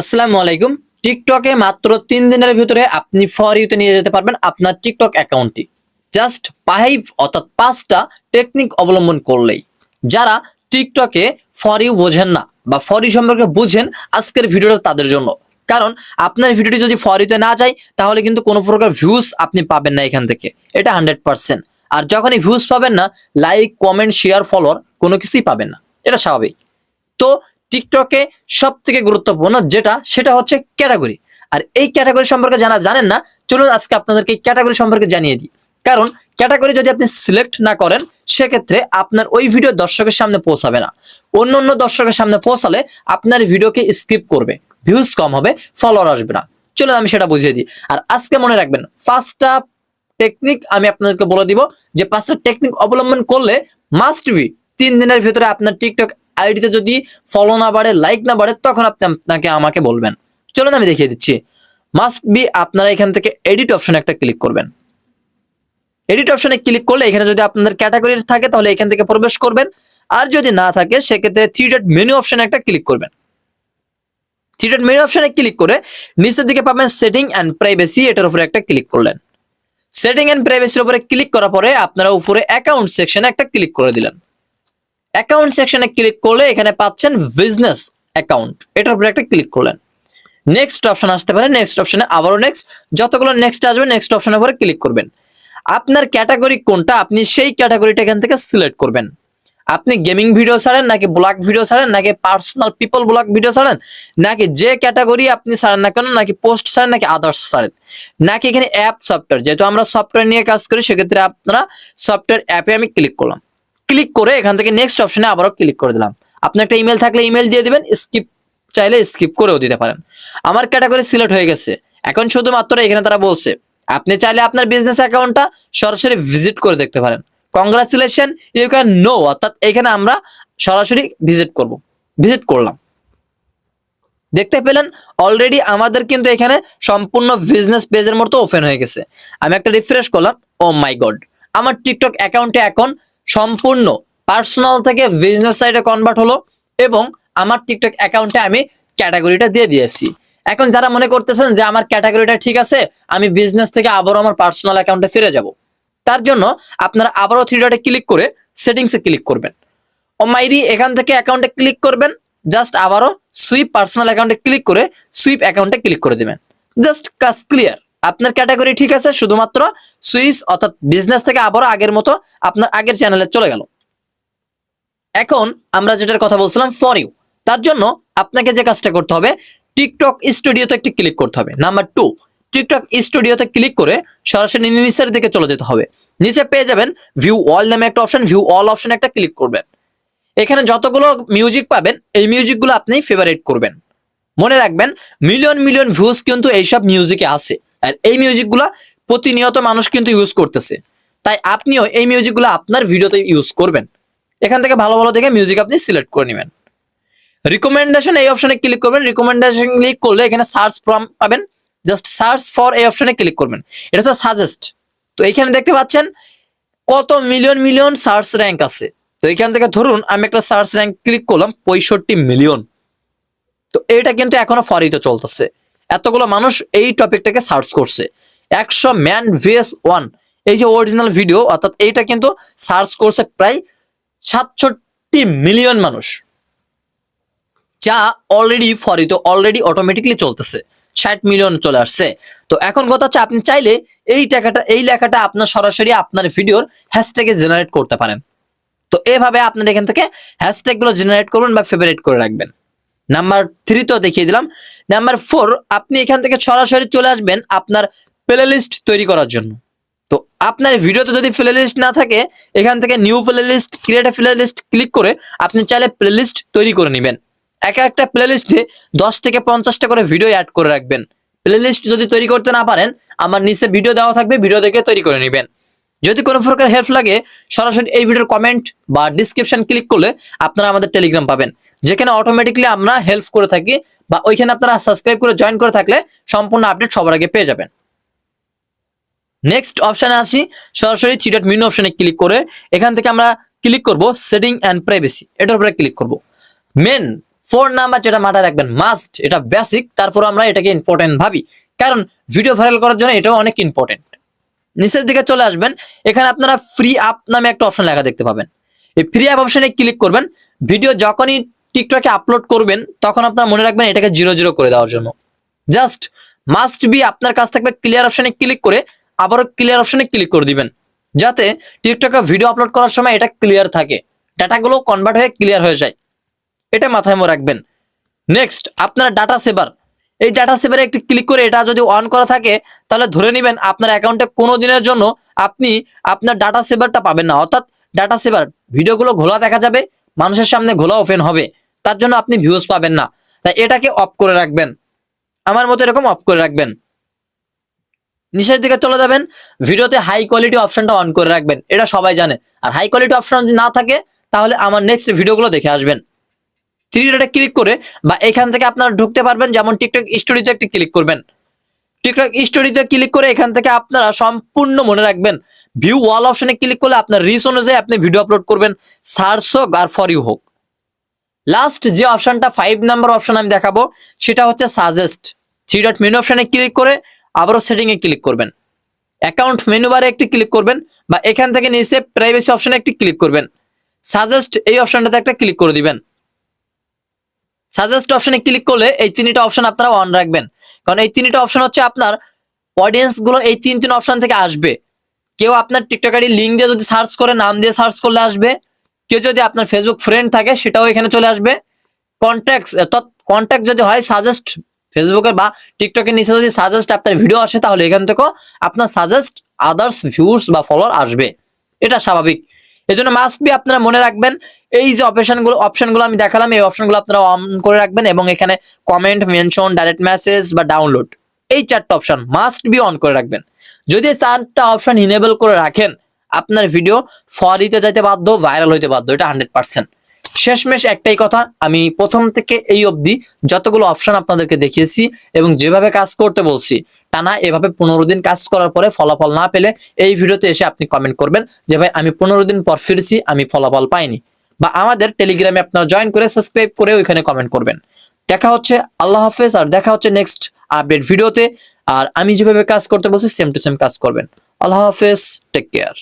আসসালামু আলাইকুম। টিকটকে মাত্র তিন দিনের ভিতরে আপনি ফর ইউতে নিয়ে যেতে পারবেন আপনার টিকটক অ্যাকাউন্টটি জাস্ট ফাইভ অর্থাৎ পাঁচটা টেকনিক অবলম্বন করলেই। যারা টিকটকে ফর ইউ বোঝেন না বা ফর ইউ সম্পর্কে বুঝেন আজকের ভিডিওটা তাদের জন্য। কারণ আপনার ভিডিওটি যদি ফর ইউতে না যায়, তাহলে কিন্তু কোনো প্রকার ভিউজ আপনি পাবেন না এখান থেকে। এটা হান্ড্রেড পার্সেন্ট আর যখনই ভিউজ পাবেন না লাইক কমেন্ট শেয়ার ফলোয়ার কোনো কিছুই পাবেন না। এটা স্বাভাবিক। তো টিকটকে সব থেকে গুরুত্বপূর্ণ যেটা, সেটা হচ্ছে ক্যাটাগরি। আর এই ক্যাটাগরি সম্পর্কে জানা জানেন না, চলুন আজকে আপনাদেরকে এই ক্যাটাগরি সম্পর্কে জানিয়ে দিই। কারণ ক্যাটাগরি যদি আপনি সিলেক্ট না করেন, সেক্ষেত্রে আপনার ওই ভিডিও দর্শকের সামনে পৌঁছাবে না। অন্য অন্য দর্শকের সামনে পৌঁছালে আপনার ভিডিওকে স্কিপ করবে, ভিউজ কম হবে, ফলোয়ার আসবে না। চলুন আমি সেটা বুঝিয়ে দিই। আর আজকে মনে রাখবেন, পাঁচটা টেকনিক আমি আপনাদেরকে বলে দিব, যে পাঁচটা টেকনিক অবলম্বন করলে মাস্ট বি তিন দিনের ভিতরে আপনার টিকটক আইডিতে যদি ফলো না বাড়ে লাইক না বাড়ে, তখন আপনি আপনাকে আমাকে বলবেন। চলুন আমি দেখিয়ে দিচ্ছি। মাস্ট বি আপনারা এখান থেকে এডিট অপশন একটা ক্লিক করবেন। এডিট অপশনে ক্লিক করলে এখানে যদি আপনাদের ক্যাটাগরি থাকে, তাহলে এখান থেকে প্রবেশ করবেন। আর যদি না থাকে, সেক্ষেত্রে থ্রি ডট মেনু অপশনে একটা ক্লিক করবেন। থ্রি ডট মেনু অপশনে ক্লিক করে নিচের দিকে পাবেন সেটিং অ্যান্ড প্রাইভেসি এটার উপরে একটা ক্লিক করলেন। সেটিং অ্যান্ড প্রাইভেসির উপরে ক্লিক করার পরে আপনারা উপরে অ্যাকাউন্ট সেকশনে একটা ক্লিক করে দিলেন। অ্যাকাউন্ট সেকশনে ক্লিক করলে এখানে পাচ্ছেন বিজনেস অ্যাকাউন্ট এটার উপরে একটা ক্লিক করলেন। নেক্সট অপশন আসতে পারে। নেক্সট অপশনে আবারও নেক্সট যতগুলো নেক্সট আসবে নেক্সট অপশনের উপরে ক্লিক করবেন। আপনার ক্যাটাগরি কোনটা? আপনি সেই ক্যাটাগরিটা এখান থেকে সিলেক্ট করবেন। আপনি গেমিং ভিডিও ছাড়েন, নাকি ব্লগ ভিডিও ছাড়েন, নাকি পার্সোনাল পিপল ব্লগ ভিডিও ছাড়েন, নাকি যে ক্যাটাগরি আপনি ছাড়েন না কেন, নাকি পোস্ট ছাড়েন, নাকি আদার্স ছাড়েন, নাকি এখানে অ্যাপ সফটওয়্যার যেহেতু আমরা সফটওয়্যার নিয়ে কাজ করি, সেক্ষেত্রে আপনারা সফটওয়্যার অ্যাপে আমি ক্লিক করলাম। ক্লিক করে এখান থেকে নেক্সট অপশনে আবারও ক্লিক করে দিলাম। আপনার একটা ইমেল থাকলে ইমেল দিয়ে দিবেন স্কিপ চাইলে স্কিপ করেও দিতে পারেন। আমার ক্যাটাগরি সিলেক্ট হয়ে গেছে। এখন শুধুমাত্র এখানে তারা বলছে, আপনি চাইলে আপনার বিজনেস অ্যাকাউন্টটা সরাসরি ভিজিট করে দেখতে পারেন। কংগ্রাচুলেশন ইউ ক্যান নো অর্থাৎ এখানে আমরা সরাসরি ভিজিট করব। ভিজিট করলাম। দেখতে পেলেন অলরেডি আমাদের কিন্তু এখানে সম্পূর্ণ বিজনেস পেজের মতো ওপেন হয়ে গেছে। আমি একটা রিফ্রেশ করলাম ও মাই গড আমার টিকটক অ্যাকাউন্টে এখন সম্পূর্ণ পার্সোনাল থেকে বিজনেস সাইডে কনভার্ট হলো এবং আমার টিকটক অ্যাকাউন্টে আমি ক্যাটাগরিটা দিয়ে দিয়েছি। এখন যারা মনে করতেছেন যে আমার ক্যাটাগরিটা ঠিক আছে, আমি বিজনেস থেকে আবারও আমার পার্সোনাল অ্যাকাউন্টে ফিরে যাব। তার জন্য আপনারা আবারও থ্রি ডটে ক্লিক করে সেটিংসে ক্লিক করবেন। ও মাইরি এখান থেকে অ্যাকাউন্টে ক্লিক করবেন জাস্ট আবারও সুইপ পার্সোনাল অ্যাকাউন্টে ক্লিক করে সুইপ অ্যাকাউন্টে ক্লিক করে দেবেন। জাস্ট কাজ ক্লিয়ার আপনার ক্যাটাগরি ঠিক আছে, শুধুমাত্র সুইচ অর্থাৎ বিজনেস থেকে আবারও আগের মতো আপনার আগের চ্যানেলে চলে গেল। এখন আমরা যেটার কথা বলছিলাম ফর ইউ তার জন্য আপনাকে যে কাজটা করতে হবে টিকটক স্টুডিওতে একটি ক্লিক করতে হবে। নাম্বার টু টিকটক স্টুডিওতে ক্লিক করে সরাসরি নিচের দিকে চলে যেতে হবে। নিচে পেয়ে যাবেন ভিউ অল নামে একটা অপশন ভিউ অল অপশন একটা ক্লিক করবেন। এখানে যতগুলো মিউজিক পাবেন, এই মিউজিকগুলো আপনি ফেভারিট করবেন। মনে রাখবেন মিলিয়ন মিলিয়ন ভিউজ কিন্তু এইসব মিউজিকে আছে। আর এই মিউজিকগুলো প্রতিনিয়ত মানুষ কিন্তু ইউজ করতেছে। তাই আপনিও এই মিউজিকগুলো আপনার ভিডিওতে ইউজ করবেন। এখান থেকে ভালো ভালো দেখে মিউজিক আপনি সিলেক্ট করে নেবেন। রিকমেন্ডেশন এই অপশনে ক্লিক করবেন। রিকমেন্ডেশন ক্লিক করলে এখানে সার্চ ফ্রম পাবেন। জাস্ট সার্চ ফর এই অপশনে ক্লিক করবেন। এটা হচ্ছে সাজেস্ট তো এখানে দেখতে পাচ্ছেন কত মিলিয়ন মিলিয়ন সার্চ র্যাঙ্ক আছে। তো এখান থেকে ধরুন আমি একটা সার্চ র্যাঙ্ক ক্লিক করলাম পঁয়ষট্টি মিলিয়ন তো এটা কিন্তু এখনও ফরিতে চলতেছে। এতগুলো মানুষ এই টপিকটাকে সার্চ করছে। একশো ম্যান ভিএস ওয়ান এই যে অরিজিনাল ভিডিও অর্থাৎ এইটা কিন্তু সার্চ করছে প্রায় সাতষট্টি মিলিয়ন মানুষ। যা অলরেডি ফরিত অলরেডি অটোমেটিকলি চলতেছে। ষাট মিলিয়ন চলে আসছে। তো এখন কথা হচ্ছে আপনি চাইলে এই টাকাটা, এই লেখাটা আপনার সরাসরি আপনার ভিডিওর হ্যাশট্যাগে জেনারেট করতে পারেন। তো এভাবে আপনার এখান থেকে হ্যাশট্যাগগুলো জেনারেট করবেন বা ফেভারিট করে রাখবেন। নাম্বার থ্রি তো দেখিয়ে দিলাম। নাম্বার ফোর আপনি এখান থেকে সরাসরি চলে আসবেন আপনার প্লে লিস্ট তৈরি করার জন্য। তো আপনার ভিডিওতে যদি প্লে লিস্ট না থাকে, এখান থেকে new playlist create playlist click করে আপনি চাইলে প্লে লিস্ট তৈরি করে নেবেন। এক একটা প্লে লিস্টে দশ থেকে পঞ্চাশটা করে ভিডিও অ্যাড করে রাখবেন। প্লে লিস্ট যদি তৈরি করতে না পারেন, আমার নিচে ভিডিও দেওয়া থাকবে ভিডিও দেখে তৈরি করে নেবেন। যদি কোনো প্রকার হেল্প লাগে, সরাসরি এই ভিডিওর কমেন্ট বা ডিসক্রিপশন ক্লিক করলে আপনারা আমাদের টেলিগ্রাম পাবেন। যেখানে অটোমেটিকলি আমরা হেল্প করে থাকি বা ওইখানে আপনারা সাবস্ক্রাইব করে জয়েন করে থাকলে সম্পূর্ণ আপডেট সবার আগে পেয়ে যাবেন। নেক্সট অপশানে আসি, সরাসরি থ্রি ডট মেনু অপশানে ক্লিক করে এখান থেকে আমরা ক্লিক করব সেটিং অ্যান্ড প্রাইভেসি এটার উপরে ক্লিক করব। মেন ফোর নাম্বার যেটা মাথায় রাখবেন মাস্ট এটা বেসিক তারপর আমরা এটাকে ইম্পর্টেন্ট ভাবি। কারণ ভিডিও ভাইরাল করার জন্য এটাও অনেক ইম্পর্টেন্ট নিচের দিকে চলে আসবেন, এখানে আপনারা ফ্রি আপ নামে একটা অপশন লেখা দেখতে পাবেন। এই ফ্রি অ্যাপ অপশনে ক্লিক করবেন ভিডিও যখনই টিকটকে আপলোড করবেন, তখন আপনার মনে রাখবেন এটাকে জিরো জিরো করে দেওয়ার জন্য। জাস্ট মাস্ট বি আপনার কাছ থাকবে ক্লিয়ার অপশনে ক্লিক করে, আবারও ক্লিয়ার অপশনে ক্লিক করে দিবেন। যাতে টিকটকে ভিডিও আপলোড করার সময় এটা ক্লিয়ার থাকে। ডাটাগুলো কনভার্ট হয়ে ক্লিয়ার হয়ে যায়। এটা মাথায় মনে রাখবেন। নেক্সট আপনার ডাটা সেভার এই ডাটা সেভারে একটি ক্লিক করে এটা যদি অন করা থাকে, তাহলে ধরে নেবেন আপনার অ্যাকাউন্টে কোনো দিনের জন্য আপনি আপনার ডাটা সেভারটা পাবেন না। অর্থাৎ ডাটা সেভার ভিডিওগুলো ঘোলা দেখা যাবে, মানুষের সামনে ঘোলা ওপেন হবে। তার জন্য আপনি ভিউজ পাবেন না। তাই এটাকে অফ করে রাখবেন। আমার মতো এরকম অফ করে রাখবেন। নিচের দিকে চলে যাবেন। ভিডিওতে হাই কোয়ালিটি অপশনটা অন করে রাখবেন। এটা সবাই জানে। আর হাই কোয়ালিটি অপশন যদি না থাকে, তাহলে আমার নেক্সট ভিডিওগুলো দেখে আসবেন। থ্রি ক্লিক করে বা এখান থেকে আপনারা ঢুকতে পারবেন, যেমন টিকটক স্টোরিতে একটি ক্লিক করবেন। টিকটক স্টোরিতে ক্লিক করে এখান থেকে আপনারা সম্পূর্ণ মনে রাখবেন। ভিউ ওয়াল অপশনে ক্লিক করলে আপনার রিস অনুযায়ী আপনি ভিডিও আপলোড করবেন। সার্চ হোক আর ফর ইউ হোক। লাস্ট যে অপশনটা ফাইভ নাম্বার অপশন আমি দেখাবো, সেটা হচ্ছে সাজেস্ট থ্রি ডট মেনু অপশনে ক্লিক করে আবারও সেটিং এ ক্লিক করবেন। অ্যাকাউন্ট মেনু বারে একটি ক্লিক করবেন বা এখান থেকে নিচে প্রাইভেসি অপশনে একটি ক্লিক করবেন। সাজেস্ট এই অপশনটাতে একটা ক্লিক করে দিবেন। সাজেস্ট অপশনে ক্লিক করলে এই তিনটা অপশন আপনারা অন রাখবেন। কারণ এই তিনটা অপশন হচ্ছে আপনার অডিয়েন্সগুলো এই তিন তিন অপশন থেকে আসবে। কেউ আপনার টিকটক আইডি লিঙ্ক দিয়ে যদি সার্চ করে, নাম দিয়ে সার্চ করলে আসবে। কেউ যদি আপনার ফেসবুক ফ্রেন্ড থাকে, সেটাও এখানে চলে আসবে। কন্ট্যাক্ট কন্ট্যাক্ট যদি হয় সাজেস্ট ফেসবুকের বা টিকটকের নিচে যদি সাজেস্ট আপনার ভিডিও আসে, তাহলে এখান থেকেও আপনার সাজেস্ট আদার্স ভিউস বা ফলোয়ার আসবে। এটা স্বাভাবিক। এই জন্য মাস্ট বি আপনারা মনে রাখবেন, এই যে অপশনগুলো অপশনগুলো আমি দেখালাম, এই অপশনগুলো আপনারা অন করে রাখবেন এবং এখানে কমেন্ট মেনশন ডাইরেক্ট মেসেজ বা ডাউনলোড এই চারটা অপশন মাস্ট বি অন করে রাখবেন। যদি চারটা অপশন ইনেবল করে রাখেন আপনার ভিডিও ফরিতে যাইতে বাধ্য ভাইরাল হইতে বাধ্য, এটা হান্ড্রেড পার্সেন্ট শেষমেশ একটাই কথা, আমি প্রথম থেকে এই অবধি যতগুলো অপশন আপনাদেরকে দেখিয়েছি এবং যেভাবে কাজ করতে বলছি, টানা এভাবে পনেরো দিন কাজ করার পরে ফলাফল না পেলে এই ভিডিওতে এসে আপনি কমেন্ট করবেন যে, ভাই, আমি পনেরো দিন পর ফিরছি, আমি ফলাফল পাইনি। বা আমাদের টেলিগ্রামে আপনারা জয়েন করে সাবস্ক্রাইব করে ওইখানে কমেন্ট করবেন। দেখা হচ্ছে, আল্লাহ হাফেজ, আর দেখা হচ্ছে নেক্সট আপডেট ভিডিওতে আর আমি যেভাবে কাজ করতে বলছি সেম টু সেম কাজ করবেন। আল্লাহ হাফেজ টেক কেয়ার